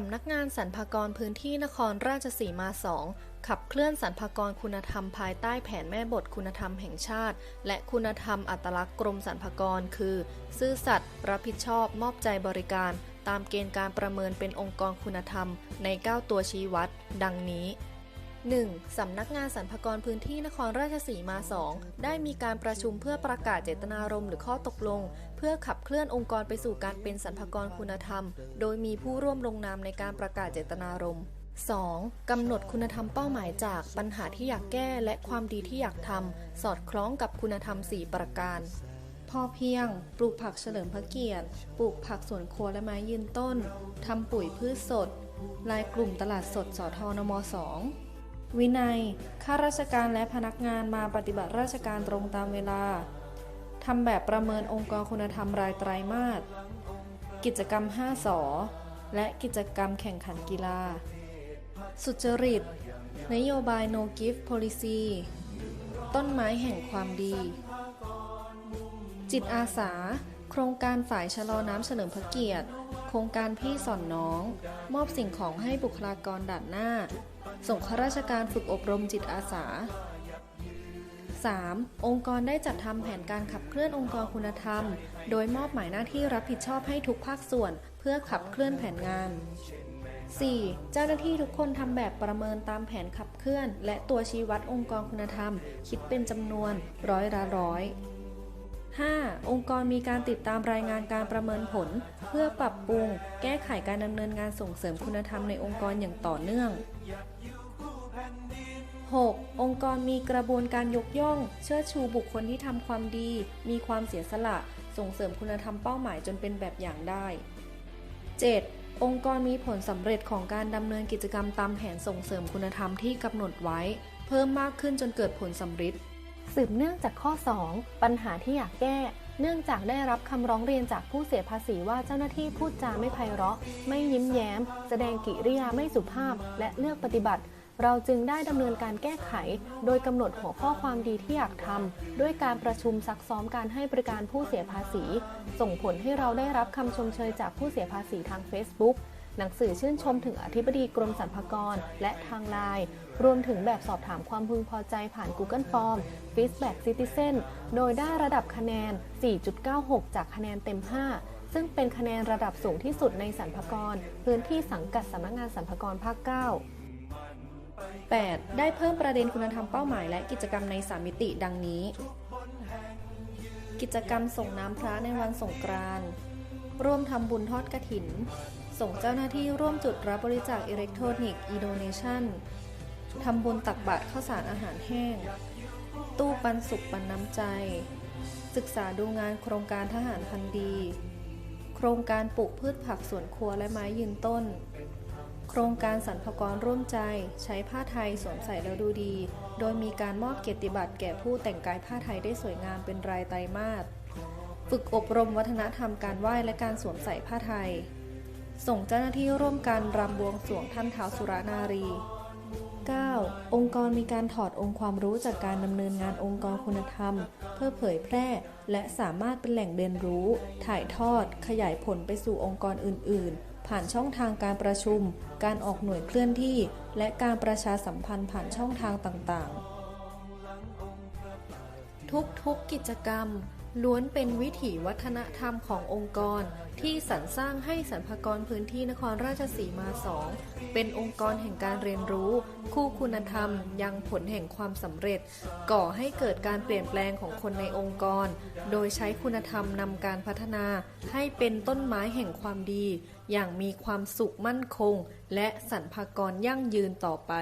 สำนักงานสรรพากรพื้นที่นครราชสีมา2ขับเคลื่อนสรรพากรคุณธรรมภายใต้แผนแม่บทคุณธรรมแห่งชาติ และคุณธรรมอัตลักษณ์กรมสรรพากร คือ ซื่อสัตย์รับผิดชอบมอบใจบริการ ตามเกณฑ์การประเมินเป็นองค์กรคุณธรรมใน 9 ตัวชี้วัด ดังนี้ 1. สำนักงานสรรพากรพื้นที่นครราชสีมา 2 ได้มีการประชุมเพื่อประกาศเจตนารมณ์หรือข้อตกลง เพื่อขับเคลื่อนองค์กรไปสู่การเป็นสรรพากรคุณธรรม โดยมีผู้ร่วมลงนามในการประกาศเจตนารมณ์ 2. กำหนดคุณธรรมเป้าหมายจากปัญหาที่อยากแก้และความดีที่อยากทำสอดคล้องกับคุณธรรม 4 ประการ พอเพียง ปลูกผักเฉลิมพระเกียรติ ปลูกผักสวนครัวและไม้ยืนต้น ทำปุ๋ยพืชสดรายกลุ่มตลาดสดสอทอนม2 วินัย ข้าราชการและพนักงานมาปฏิบัติราชการตรงตามเวลา ทำแบบประเมินองค์กรคุณธรรมรายไตรมาส กิจกรรม 5สอและกิจกรรมแข่งขันกีฬา สุจริต นโยบาย no gift policy ต้นไม้แห่งความดี จิตอาสา โครงการฝ่ายชะลอน้ำเฉลิมพระเกียรติ โครงการพี่สอนน้อง มอบสิ่งของให้บุคลากรด่านหน้า ส่งข้าราชการฝึกอบรมจิตอาสา 3. องค์กรได้จัดทำแผนการขับเคลื่อนองค์กรคุณธรรม โดยมอบหมายหน้าที่รับผิดชอบให้ทุกภาคส่วน เพื่อขับเคลื่อนแผนงาน 4. เจ้าหน้าที่ทุกคนทำแบบประเมินตามแผนขับเคลื่อน และตัวชี้วัดองค์กรคุณธรรม คิดเป็นจำนวนร้อยละร้อย 5. องค์กรมีการติดตามรายงานการประเมินผล เพื่อปรับปรุง แก้ไขการดำเนินงานส่งเสริมคุณธรรมในองค์กรอย่างต่อเนื่อง 6. องค์กรมีกระบวนการยกย่อง เชิดชูบุคคลที่ทำความดี มีความเสียสละ ส่งเสริมคุณธรรมเป้าหมายจนเป็นแบบอย่างได้ 7. องค์กรมีผลสำเร็จของการดำเนินกิจกรรมตามแผนส่งเสริมคุณธรรมที่กำหนดไว้ เพิ่มมากขึ้นจนเกิดผลสำเร็จ สืบเนื่องจากข้อ 2 ปัญหาที่อยากแก้ เนื่องจากได้รับคำร้องเรียนจากผู้เสียภาษีว่าเจ้าหน้าที่พูดจาไม่ไพเราะ ไม่ยิ้มแย้ม แสดงกิริยาไม่สุภาพ และเลือกปฏิบัติ เราจึงได้ดำเนินการแก้ไข โดยกำหนดหัวข้อความดีที่อยากทำด้วยการประชุมซักซ้อมการให้บริการผู้เสียภาษี ส่งผลให้เราได้รับคำชมเชยจากผู้เสียภาษีทาง Facebook หนังสือชื่นชมถึงอธิบดีกรมสรรพากร และทางไลน์รวมถึงแบบสอบถามความพึงพอใจผ่าน Google Form Feedback Citizen โดยได้ระดับคะแนน 4.96 จากคะแนนเต็ม 5 ซึ่งเป็นคะแนนระดับสูงที่สุดในสรรพากร พื้นที่สังกัดสำนักงานสรรพากรภาค 9 8. ได้เพิ่มประเด็นคุณธรรมเป้าหมายและกิจกรรมในสามมิติดังนี้ กิจกรรมส่งน้ำพระในวันสงกรานต์ร่วมทำบุญทอดกระถิน ส่งเจ้าหน้าที่ร่วมจุดรับบริจาคอิเล็กทรอนิกส์อีโดเนชันทำบุญตักบาตรข้าวสารอาหารแห้ง ตู้ปันสุขปันน้ำใจ ศึกษาดูงานโครงการทหารพันดี โครงการปลูกพืชผักสวนครัวและไม้ยืนต้น โครงการสรรพกรร่วมใจใช้ผ้าไทยสวมใส่แล้วดูดี โดยมีการมอบเกียรติบัตรแก่ผู้แต่งกายผ้าไทยได้สวยงามเป็นรายไตรมาส ฝึกอบรมวัฒนธรรมการไหว้และการสวมใส่ผ้าไทย ส่งเจ้าหน้าที่ร่วมกันรำบวงสรวงท่านท้าวสุรนารี 9. องค์กรมีการถอดองค์ความรู้จากการดำเนินงานองค์กรคุณธรรม เพื่อเผยแพร่ และสามารถเป็นแหล่งเรียนรู้ ถ่ายทอด ขยายผลไปสู่องค์กรอื่น ๆ ผ่านช่องทางการประชุม การออกหน่วยเคลื่อนที่ และการประชาสัมพันธ์ผ่านช่องทางต่าง ๆ ทุกๆกิจกรรม ล้วนเป็นวิถีวัฒนธรรมขององค์กร ที่สรรสร้างให้สรรพกรพื้นที่นครราชสีมาสองเป็นองค์กรแห่งการเรียนรู้ คู่คุณธรรม ยังผลแห่งความสำเร็จ ก่อให้เกิดการเปลี่ยนแปลงของคนในองค์กร โดยใช้คุณธรรมนำการพัฒนา ให้เป็นต้นไม้แห่งความดี อย่างมีความสุขมั่นคง และสรรพกรยั่งยืนต่อไป